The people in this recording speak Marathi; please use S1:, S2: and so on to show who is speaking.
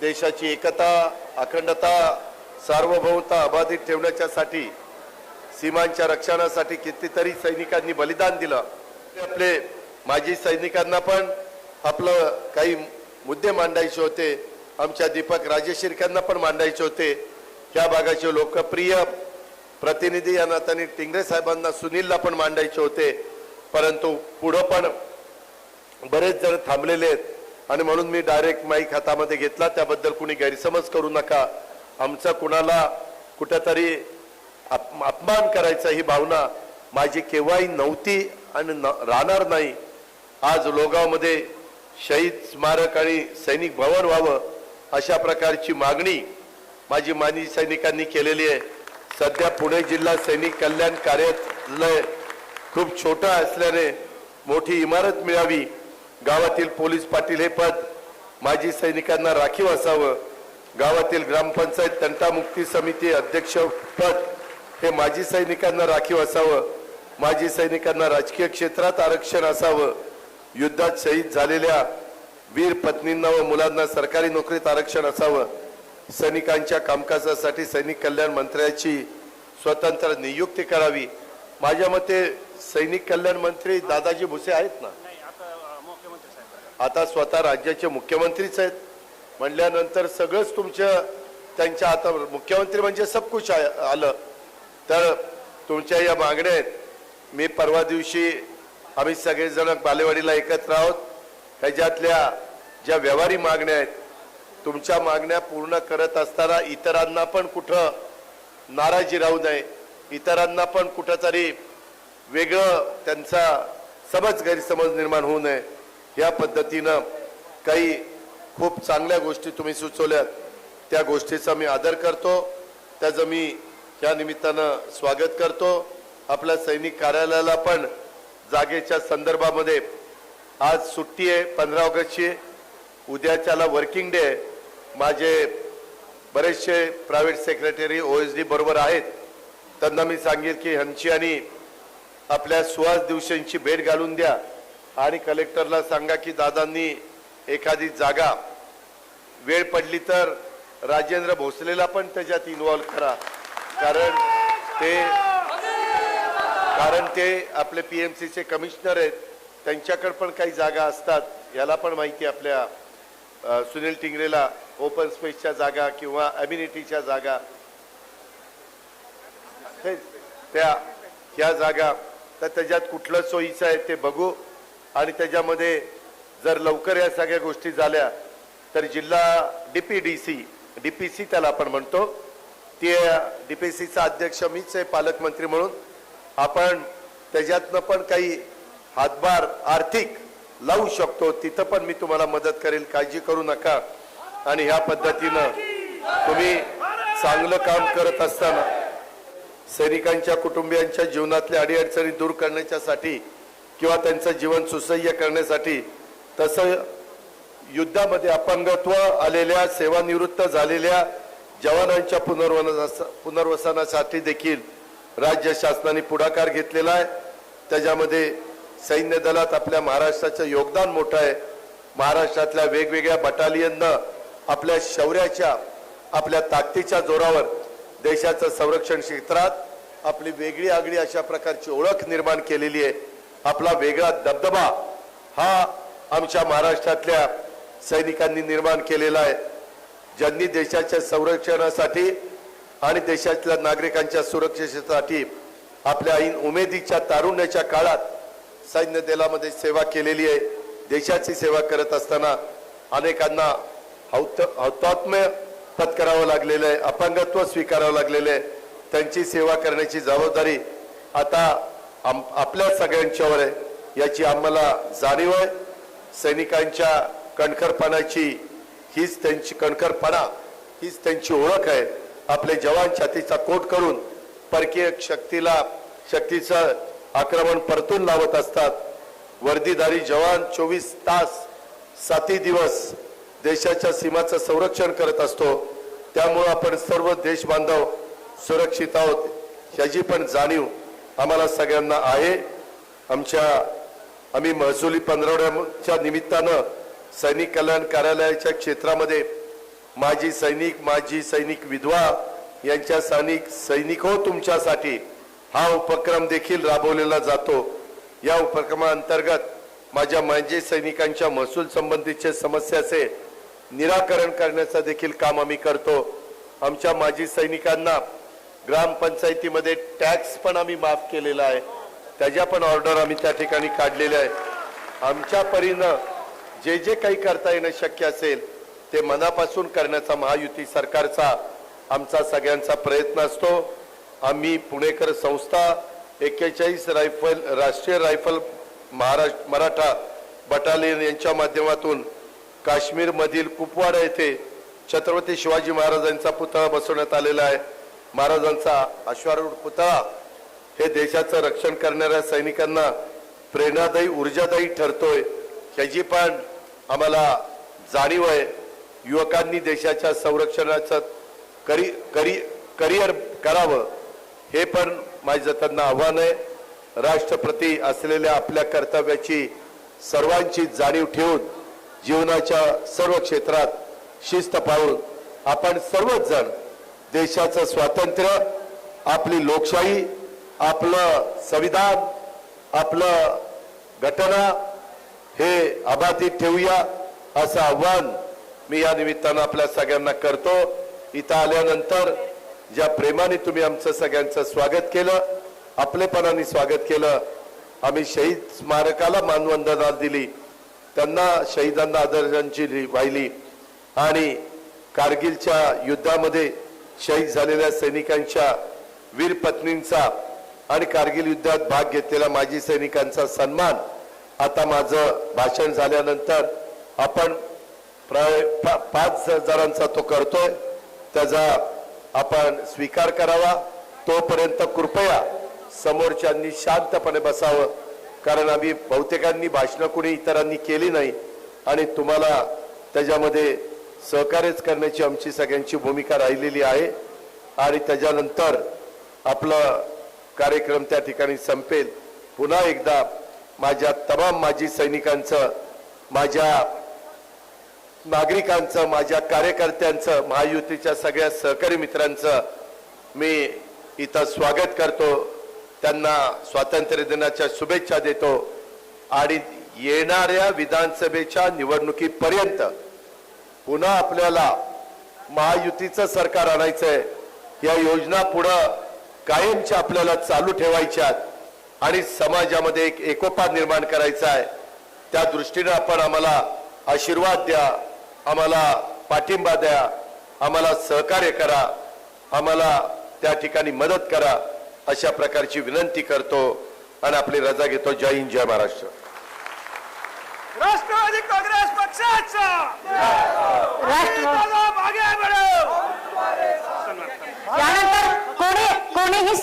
S1: देशाची एकता अखंडता सार्वभौमता अबाधित ठेवण्याच्यासाठी सीमांच्या रक्षणासाठी कितीतरी सैनिकांनी बलिदान दिलं. आपले माजी सैनिकांना पण आपलं काही मुद्दे मांडायचे होते. आमच्या दीपक राजेशिरकांना पण मांडायचे होते. त्या भागाचे लोकप्रिय प्रतिनिधी या नात्याने टिंगरे साहेबांना सुनीलला पण मांडायचे होते. परंतु पुढं पण बरेच जण थांबलेले आहेत. आणि म्हणून मी डायरेक्ट माईक हातामध्ये घेतला. त्याबद्दल कुणी गैरसमज करू नका. आमचा कुणाला कुठंतरी अप- अपमान करायचा ही भावना माझी केव्हाही नव्हती आणि न- राहणार नाही. आज लोगावमध्ये शहीद स्मारक आणि सैनिक भवन व्हावं अशा प्रकारची मागणी माझी माजी सैनिकांनी केलेली आहे. सध्या पुणे जिल्हा सैनिक कल्याण कार्यालय खूप छोटं असल्याने मोठी इमारत मिळावी गावातील पोलीस पाटील हे पद माजी सैनिकांना राखीव असावं. गावातील ग्रामपंचायत तंटामुक्ती समिती अध्यक्ष पद हे माजी सैनिकांना राखीव असावं. माजी सैनिकांना राजकीय क्षेत्रात आरक्षण असावं. युद्धात शहीद झालेल्या वीर पत्नींना व मुलांना सरकारी नोकरीत आरक्षण असावं. सैनिकांच्या कामकाजासाठी सैनिक कल्याण मंत्र्याची स्वतंत्र नियुक्ती करावी. माझ्या मते सैनिक कल्याण मंत्री दादाजी भुसे आहेत ना
S2: नाही आता अ, मुख्यमंत्री साहेब
S1: आता स्वतः राज्याचे मुख्यमंत्रीच आहेत. म्हणल्यानंतर सगळंच तुमच्या त्यांच्या आता मुख्यमंत्री म्हणजे सब कुछ आ- आलं. तर तुमच्या या मागण्या आहेत. मी परवा दिवशी आम्ही सगळेजण बालेवाडीला एकत्र आहोत. ह्याच्यातल्या ज्या व्यवहारी मागण्या आहेत तुमच्या मागण्या पूर्ण करत असताना इतरांना पण कुठं नाराजी राहू नये. इतरांना पण कुठंतरी वेगळं त्यांचा समज गैरसमज निर्माण होऊ नये. या पद्धतीनं काही खूप चांगल्या गोष्टी तुम्ही सुचवल्यात. त्या गोष्टीचा मी आदर करतो. त्याचं मी या निमित्तानं स्वागत करतो. आपल्या सैनिक कार्यालयाला पण जागेच्या संदर्भामध्ये आज सुट्टी आहे पंधरा ऑगस्टची. उद्याच्याला वर्किंग डे माझे बरेचसे private secretary O S D बरोबर आहेत. त्यांना मी सांगेल की ह्यांची आणि आपल्या सुहास दिवशींची भेट घालून द्या. आणि कलेक्टरला सांगा की दादांनी एखादी जागा वेळ पडली तर राजेंद्र भोसलेला पण त्याच्यात इन्व्हॉल्व करा. कारण ते कारण ते आपले पी एम सीचे कमिशनर आहेत. त्यांच्याकडे पण काही जागा असतात. याला पण माहिती आहे आपल्या सुनील टिंगरेला ओपन स्पेसच्या जागा किंवा अम्युनिटीच्या जागा. त्या ह्या जागा. तर त्याच्यात कुठलं सोयीचं आहे ते बघू. आणि त्याच्यामध्ये जर लवकर या सगळ्या गोष्टी झाल्या तर जिल्हा D P D C D P C त्याला आपण म्हणतो. ते डी पी सीचा अध्यक्ष मीच आहे पालकमंत्री म्हणून. आपण त्याच्यातनं पण काही हातभार आर्थिक लावू शकतो. तिथं पण मी तुम्हाला मदत करेल काळजी करू नका. आणि ह्या पद्धतीनं तुम्ही चांगलं काम करत असताना सैनिकांच्या कुटुंबियांच्या जीवनातल्या अडीअडचणी दूर करण्याच्यासाठी किंवा त्यांचं जीवन सुसह्य करण्यासाठी तसं युद्धामध्ये अपंगत्व आलेल्या सेवानिवृत्त झालेल्या जवानांच्या पुनर्वना पुनर्वसनासाठी देखील राज्य शासनाने पुढाकार घेतलेला आहे. त्याच्यामध्ये सैन्य दलात आपल्या महाराष्ट्राचं योगदान मोठं आहे. महाराष्ट्रातल्या वेगवेगळ्या बटालियननं आपल्या शौर्याच्या आपल्या ताकदीच्या जोरावर देशाचं संरक्षण क्षेत्रात आपली वेगळी आगळी अशा प्रकारची ओळख निर्माण केलेली आहे. आपला वेगळा दबदबा हा आमच्या महाराष्ट्रातल्या सैनिकांनी निर्माण केलेला आहे. ज्यांनी देशाच्या संरक्षणासाठी आणि देशातल्या नागरिकांच्या सुरक्षेसाठी आपल्या ऐन उमेदीच्या तारुण्याच्या काळात सैन्य दलामध्ये सेवा केलेली आहे. देशाची सेवा करत असताना अनेकांना हौत हौतात्म्य पत्करावं लागलेलं आहे. अपंगत्व स्वीकारावं लागलेलं आहे. त्यांची सेवा करण्याची जबाबदारी आता आम आपल्या सगळ्यांच्यावर आहे. याची आम्हाला जाणीव आहे. सैनिकांच्या कणखरपणाची हीच त्यांची कणखरपणा हीच त्यांची ओळख आहे. आपले जवान छातीचा कोट करून परकीय शक्तीला शक्तीचं आक्रमण परतून लावत असतात. वर्दीधारी जवान चोवीस तास साती दिवस देशाच्या सीमाचं संरक्षण करत असतो. त्यामुळं आपण सर्व देश बांधव सुरक्षित आहोत ह्याची पण जाणीव आम्हाला सगळ्यांना आहे. आमच्या आम्ही महसुली पंधरवड्याच्या निमित्तानं सैनिक कल्याण कार्यालयाच्या क्षेत्रामध्ये माजी सैनिक माजी सैनिक विधवा यांच्या सैनिक सैनिक हो तुमच्यासाठी हा उपक्रम देखील राबवलेला जातो. या उपक्रमाअंतर्गत माझ्या माजी सैनिकांच्या महसूल संबंधीचे समस्याचे निराकरण करण्याचं देखील काम आम्ही करतो. आमच्या माजी सैनिकांना ग्रामपंचायतीमध्ये टॅक्स पण आम्ही माफ केलेला आहे. त्याच्या पण ऑर्डर आम्ही त्या ठिकाणी काढलेल्या आहे आमच्या परीनं जे जे काही करता येणं शक्य असेल ते मनापासून करण्याचा महायुती सरकारचा आमचा सगळ्यांचा प्रयत्न असतो. आम्ही पुणेकर संस्था एक्केचाळीस रायफल राष्ट्रीय रायफल महाराष्ट्र मराठा बटालियन यांच्या माध्यमातून काश्मीरमधील कुपवाडा येथे छत्रपती शिवाजी महाराजांचा पुतळा बसवण्यात आलेला आहे. महाराजांचा अश्वारूढ पुतळा हे देशाचं रक्षण करणाऱ्या सैनिकांना प्रेरणादायी ऊर्जादायी ठरतोय. ह्याची पण आम्हाला जाणीव आहे. युवकांनी देशाच्या संरक्षणाचं करी करी करिअर करावं हे पण माझं त्यांना आव्हान आहे. राष्ट्रप्रती असलेल्या आपल्या कर्तव्याची सर्वांची जाणीव ठेवून जीवनाच्या सर्व क्षेत्रात शिस्त पाळून आपण सर्वच जण देशाचं स्वातंत्र्य आपली लोकशाही आपलं संविधान आपलं घटना हे अबाधित ठेवूया असं आव्हान मी या निमित्तानं आपल्या सगळ्यांना करतो. इथं आल्यानंतर ज्या प्रेमाने तुम्ही आमचं सगळ्यांचं स्वागत केलं आपलेपणाने स्वागत केलं आम्ही शहीद स्मारकाला मानवंदना दिली त्यांना शहीदांना आदरांजली वाहिली आणि कारगिलच्या युद्धामध्ये शहीद झालेल्या सैनिकांच्या वीर पत्नींचा आणि कारगिल युद्धात भाग घेतलेल्या माजी सैनिकांचा सन्मान आता माझं भाषण झाल्यानंतर आपण प्राय पा- पाच हजारांचा तो करतोय. त्याचा आपण स्वीकार करावा. तोपर्यंत कृपया समोरच्यांनी शांतपणे बसावं. कारण आम्ही बहुतेकांनी भाषणं कुणी इतरांनी केली नाही आणि तुम्हाला त्याच्यामध्ये सहकार्यच करण्याची आमची सगळ्यांची भूमिका राहिलेली आहे. आणि त्याच्यानंतर आपलं कार्यक्रम त्या ठिकाणी संपेल. पुन्हा एकदा माझ्या तमाम माजी सैनिकांचं माझ्या नागरिकांचं माझ्या कार्यकर्त्यांचं महायुतीच्या सगळ्या सहकारी मित्रांचं मी इथं स्वागत करतो. त्यांना स्वातंत्र्य दिनाच्या शुभेच्छा देतो. आणि येणाऱ्या विधानसभेच्या निवडणुकीपर्यंत पुन्हा आपल्याला महायुतीचं सरकार आणायचंय. या योजना पुढं कायमच्या आपल्याला चालू ठेवायच्यात आणि समाजामध्ये एक एकोपा निर्माण करायचा आहे. त्या दृष्टीनं आपण आम्हाला आशीर्वाद द्या आम्हाला पाठिंबा द्या आम्हाला सहकार्य करा आम्हाला त्या ठिकाणी मदत करा अशा प्रकारची विनंती करतो आणि आपली रजा घेतो. जय हिंद जय महाराष्ट्र.
S2: राष्ट्रवादी काँग्रेस पक्षाचा!
S3: राष्ट्रवादी
S2: मागे बढो
S3: यानंतर कोणी कोणीही